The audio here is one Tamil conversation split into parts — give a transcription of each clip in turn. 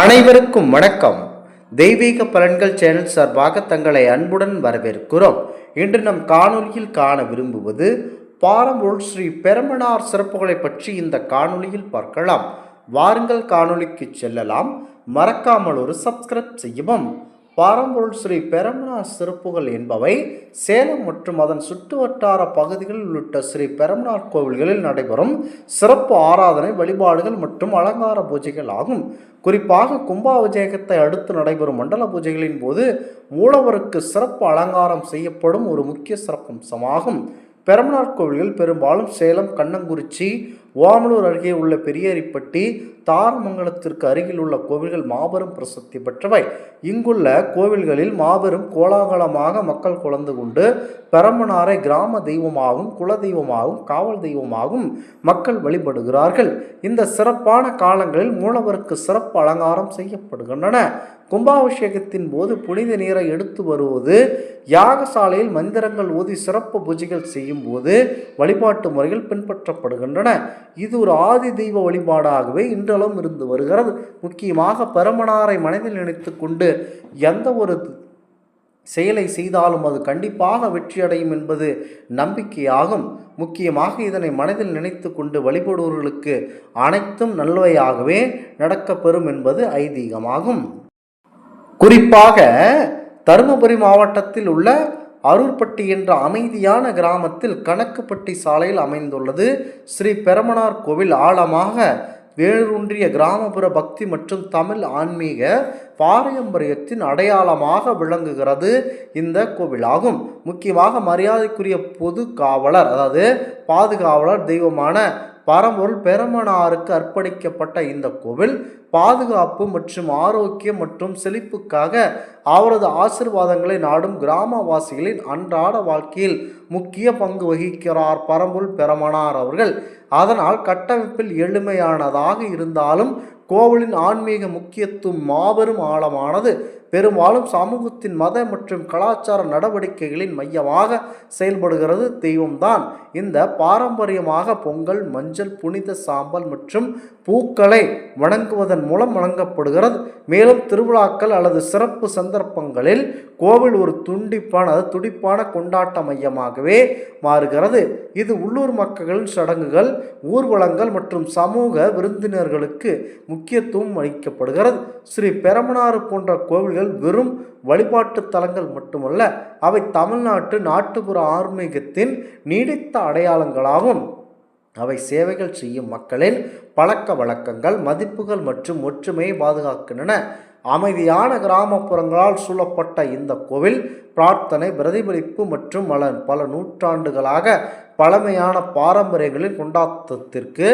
அனைவருக்கும் வணக்கம். தெய்வீக பலன்கள் சேனல் சார்பாக தங்களை அன்புடன் வரவேற்கிறோம். இன்று நம் காணொலியில் காண விரும்புவது பாரம்பூர் ஸ்ரீ பெருமனார் சிறப்புகளை பற்றி இந்த காணொலியில் பார்க்கலாம். வாருங்கள் காணொலிக்கு செல்லலாம். மறக்காமல் ஒரு சப்ஸ்கிரைப் செய்யவும். பாரம்பொருள் ஸ்ரீ பெரமனார் சிறப்புகள் என்பவை சேலம் மற்றும் அதன் சுற்றுவட்டார பகுதிகளில் உள்ளிட்ட ஸ்ரீ பெரமனார் கோவில்களில் நடைபெறும் சிறப்பு ஆராதனை வழிபாடுகள் மற்றும் அலங்கார பூஜைகள் ஆகும். குறிப்பாக கும்பாபிஷேகத்தை அடுத்து நடைபெறும் மண்டல பூஜைகளின் போது மூலவருக்கு சிறப்பு அலங்காரம் செய்யப்படும் ஒரு முக்கிய சிறப்பம்சமாகும். பெரமனார் கோவில்கள் பெரும்பாலும் சேலம் கண்ணங்குறிச்சி ஓமலூர் அருகே உள்ள பெரியரிப்பட்டி தாரமங்கலத்திற்கு அருகில் உள்ள கோவில்கள் மாபெரும் பிரசித்தி பெற்றவை. இங்குள்ள கோவில்களில் மாபெரும் கோலாகலமாக மக்கள் குழந்து கொண்டு பெரம்பனாரை கிராம தெய்வமாகவும் குல தெய்வமாகவும் காவல் தெய்வமாகவும் மக்கள் வழிபடுகிறார்கள். இந்த சிறப்பான காலங்களில் மூலவருக்கு சிறப்பு அலங்காரம் செய்யப்படுகின்றன. கும்பாபிஷேகத்தின் போது புனித நீரை எடுத்து வருவது யாகசாலையில் மந்திரங்கள் ஊதி சிறப்பு பூஜைகள் செய்யும் போது வழிபாட்டு முறைகள் பின்பற்றப்படுகின்றன. இது ஒரு ஆதி தெய்வ வழிபாடாகவே இன்றளவும் இருந்து வருகிறது. முக்கியமாக பெருமனாரை மனதில் நினைத்து கொண்டு எந்த ஒரு செயலை செய்தாலும் அது கண்டிப்பாக வெற்றியடையும் என்பது நம்பிக்கையாகும். முக்கியமாக இதனை மனதில் நினைத்து கொண்டு வழிபடுவர்களுக்கு அனைத்தும் நல்லவையாகவே நடக்கப்பெறும் என்பது ஐதீகமாகும். குறிப்பாக தருமபுரி மாவட்டத்தில் உள்ள அரூர்பட்டி என்ற அமைதியான கிராமத்தில் கணக்குப்பட்டி சாலையில் அமைந்துள்ளது. ஸ்ரீ பெருமனார் கோவில் ஆழமாக வேரூன்றிய கிராமப்புற பக்தி மற்றும் தமிழ் ஆன்மீக பாரம்பரியத்தின் அடையாளமாக விளங்குகிறது இந்த கோவிலாகும். முக்கியமாக மரியாதைக்குரிய பொது காவலர் அதாவது பாதுகாவலர் தெய்வமான பரம்பொருள் பெருமனாருக்கு அர்ப்பணிக்கப்பட்ட இந்த கோவில் பாதுகாப்பு மற்றும் ஆரோக்கியம் மற்றும் செழிப்புக்காக அவரது ஆசிர்வாதங்களை நாடும் கிராமவாசிகளின் அன்றாட வாழ்க்கையில் முக்கிய பங்கு வகிக்கிறார் பரம்பொருள் பெருமனார் அவர்கள். அதனால் கட்டமைப்பில் எளிமையானதாக இருந்தாலும் கோவிலின் ஆன்மீக முக்கியத்துவம் மாபெரும் ஆழமானது. பெரும்பாலும் சமூகத்தின் மத மற்றும் கலாச்சார நடவடிக்கைகளின் மையமாக செயல்படுகிறது. தெய்வம்தான். இந்த பாரம்பரியமாக பொங்கல் மஞ்சள் புனித சாம்பல் மற்றும் பூக்களை வணங்குவதன் மூலம் வழங்கப்படுகிறது மேலும் திருவிழாக்கள் அல்லது சிறப்பு சந்தர்ப்பங்களில் கோவில் ஒரு துண்டிப்பான துடிப்பான கொண்டாட்ட மையமாகவே மாறுகிறது. இது உள்ளூர் மக்களின் சடங்குகள் ஊர்வலங்கள் மற்றும் சமூக விருந்தினர்களுக்கு முக்கியத்துவம் அளிக்கப்படுகிறது. ஸ்ரீ பெரமனாறு போன்ற கோவில்கள் வெறும் வழிபாட்டு தலங்கள் மட்டுமல்ல அவை தமிழ்நாட்டு நாட்டுப்புற ஆன்மீகத்தின் நீடித்த அடையாளங்களாகும். அவை சேவைகள் செய்யும் மக்களின் பழக்க வழக்கங்கள் மதிப்புகள் மற்றும் ஒற்றுமையை பாதுகாக்கின்றன. அமைதியான கிராமப்புறங்களால் சூழப்பட்ட இந்த கோவில் பிரார்த்தனை பிரதிபலிப்பு மற்றும் பல பல நூற்றாண்டுகளாக பழமையான பாரம்பரியங்களின் கொண்டாட்டத்திற்கு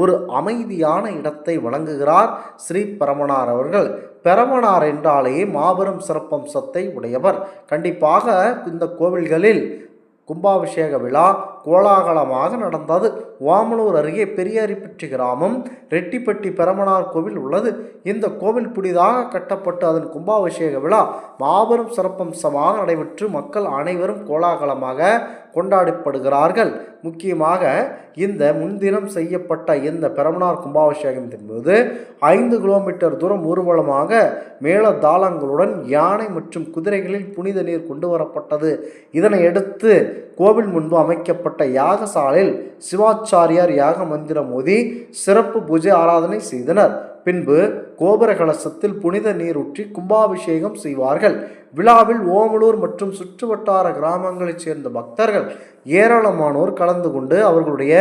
ஒரு அமைதியான இடத்தை வழங்குகிறார் ஸ்ரீ பரமனார் அவர்கள். பெரமனார் என்றாலேயே மாபெரும் சிறப்பம்சத்தை உடையவர். கண்டிப்பாக இந்த கோவில்களில் கும்பாபிஷேக விழா கோலாகலமாக நடந்தது. ஓமலூர் அருகே பெரியாரிப்பட்டி கிராமம் ரெட்டிப்பட்டி பெரமனார் கோவில் உள்ளது. இந்த கோவில் புதிதாக கட்டப்பட்டு அதன் கும்பாபிஷேக விழா மாபெரும் சிறப்பம்சமாக நடைபெற்று மக்கள் அனைவரும் கோலாகலமாக கொண்டாடப்படுகிறார்கள். முக்கியமாக இந்த முன்தினம் செய்யப்பட்ட இந்த பெரமனார் கும்பாபிஷேகத்தின் போது ஐந்து கிலோமீட்டர் தூரம் ஊர்வலமாக மேல தாளங்களுடன் யானை மற்றும் குதிரைகளில் புனித நீர் கொண்டு வரப்பட்டது. இதனையடுத்து கோவில் முன்பு அமைக்கப்பட்ட யாகசாலையில் சிவாச்சாரியார் யாக மந்திரம் மோதி சிறப்பு பூஜை ஆராதனை செய்தனர். பின்பு கோபுர கலசத்தில் புனித நீரூற்றி கும்பாபிஷேகம் செய்வார்கள். விழாவில் ஓமலூர் மற்றும் சுற்றுவட்டார கிராமங்களைச் சேர்ந்த பக்தர்கள் ஏராளமானோர் கலந்து கொண்டு அவர்களுடைய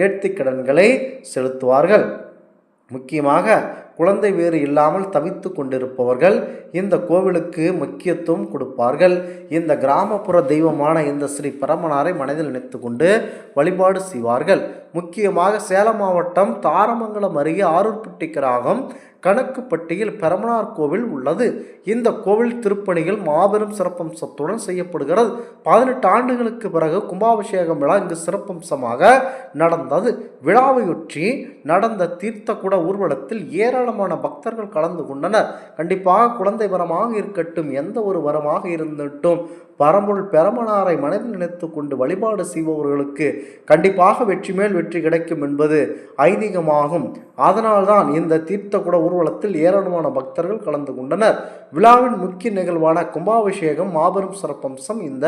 நேர்த்திக்கடன்களை செலுத்துவார்கள். முக்கியமாக குழந்தை வேறு இல்லாமல் தவித்து கொண்டிருப்பவர்கள் இந்த கோவிலுக்கு முக்கியத்துவம் கொடுப்பார்கள். இந்த கிராமப்புற தெய்வமான இந்த ஸ்ரீ பரமனாரை மனதில் நினைத்து கொண்டு வழிபாடு செய்வார்கள். முக்கியமாக சேலம் மாவட்டம் தாரமங்கலம் அருகே ஆரூர்பட்டி கிராமம் கணக்குப்பட்டியில் பெரமனார் கோவில் உள்ளது. இந்த கோவில் திருப்பணிகள் மாபெரும் சிறப்பம்சத்துடன் செய்யப்படுகிறது. பதினெட்டு ஆண்டுகளுக்கு பிறகு கும்பாபிஷேகம் விழா இங்கு சிறப்பம்சமாக நடந்தது. விழாவையொற்றி நடந்த தீர்த்தக்குட ஊர்வலத்தில் ஏராளமான பக்தர்கள் கலந்து கொண்டனர். கண்டிப்பாக குழந்தை வரமாக இருக்கட்டும் எந்த ஒரு வரமாக இருந்துட்டும். பரம்பொருள் பெரமனாரை மனதில் நினைத்து கொண்டு வழிபாடு செய்பவர்களுக்கு கண்டிப்பாக வெற்றி மேல் வெற்றி கிடைக்கும் என்பது ஐதீகமாகும். அதனால்தான் இந்த தீர்த்தகுட ஊர்வலத்தில் ஏராளமான பக்தர்கள் கலந்து கொண்டனர். விழாவின் முக்கிய நிகழ்வான கும்பாபிஷேகம் மாபெரும் சிறப்பம்சம் இந்த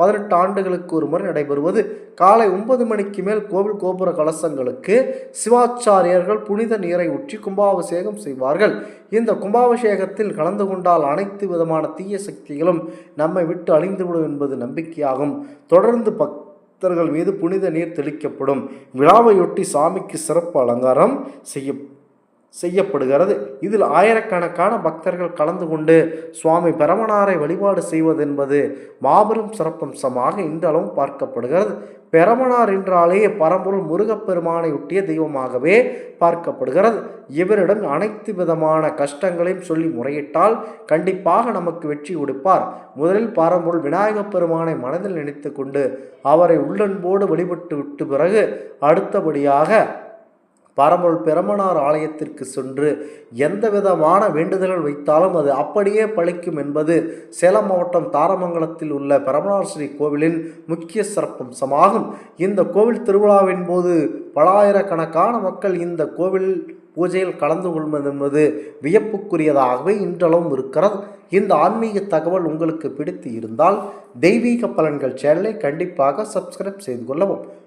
பதினெட்டு ஆண்டுகளுக்கு ஒரு முறை நடைபெறுவது. காலை ஒன்பது மணிக்கு மேல் கோவில் கோபுர கலசங்களுக்கு சிவாச்சாரியர்கள் புனித நீரை ஊற்றி கும்பாபிஷேகம் செய்வார்கள். இந்த கும்பாபிஷேகத்தில் கலந்து கொண்டால் அனைத்து விதமான தீய சக்திகளும் நம்மை விட்டு அழிந்துவிடும் என்பது நம்பிக்கையாகும். தொடர்ந்து பக்தர்கள் மீது புனித நீர் தெளிக்கப்படும். விழாவையொட்டி சாமிக்கு சிறப்பு அலங்காரம் செய்ய செய்யப்படுகிறது. இதில் ஆயிரக்கணக்கான பக்தர்கள் கலந்து கொண்டு சுவாமி பெரமனாரை வழிபாடு செய்வது என்பது மாபெரும் சிறப்பம்சமாக இன்றளவும் பார்க்கப்படுகிறது. பெரமனார் என்றாலே பரம்பொருள் முருகப்பெருமானை ஒட்டிய தெய்வமாகவே பார்க்கப்படுகிறது. இவரிடம் அனைத்து விதமான கஷ்டங்களையும் சொல்லி முறையிட்டால் கண்டிப்பாக நமக்கு வெற்றி கொடுப்பார். முதலில் பரம்பொருள் விநாயகப் பெருமானை மனதில் நினைத்து கொண்டு அவரை உள்ளன்போடு வழிபட்டு விட்டு பிறகு அடுத்தபடியாக பரம்பொருள் பெருமனார் ஆலயத்திற்கு சென்று எந்த விதமான வேண்டுதல்கள் வைத்தாலும் அது அப்படியே பழிக்கும் என்பது சேலம் மாவட்டம் தாரமங்கலத்தில் உள்ள பெரமனார் ஸ்ரீ கோவிலின் முக்கிய சிறப்பம்சமாகும். இந்த கோவில் திருவிழாவின் போது பலாயிரக்கணக்கான மக்கள் இந்த கோவில் பூஜையில் கலந்து கொள்வது என்பது வியப்புக்குரியதாகவே இன்றளவும் இருக்கிறது. இந்த ஆன்மீக தகவல் உங்களுக்கு பிடித்து இருந்தால் தெய்வீக பலன்கள் சேனலை கண்டிப்பாக சப்ஸ்கிரைப் செய்து கொள்ளவும்.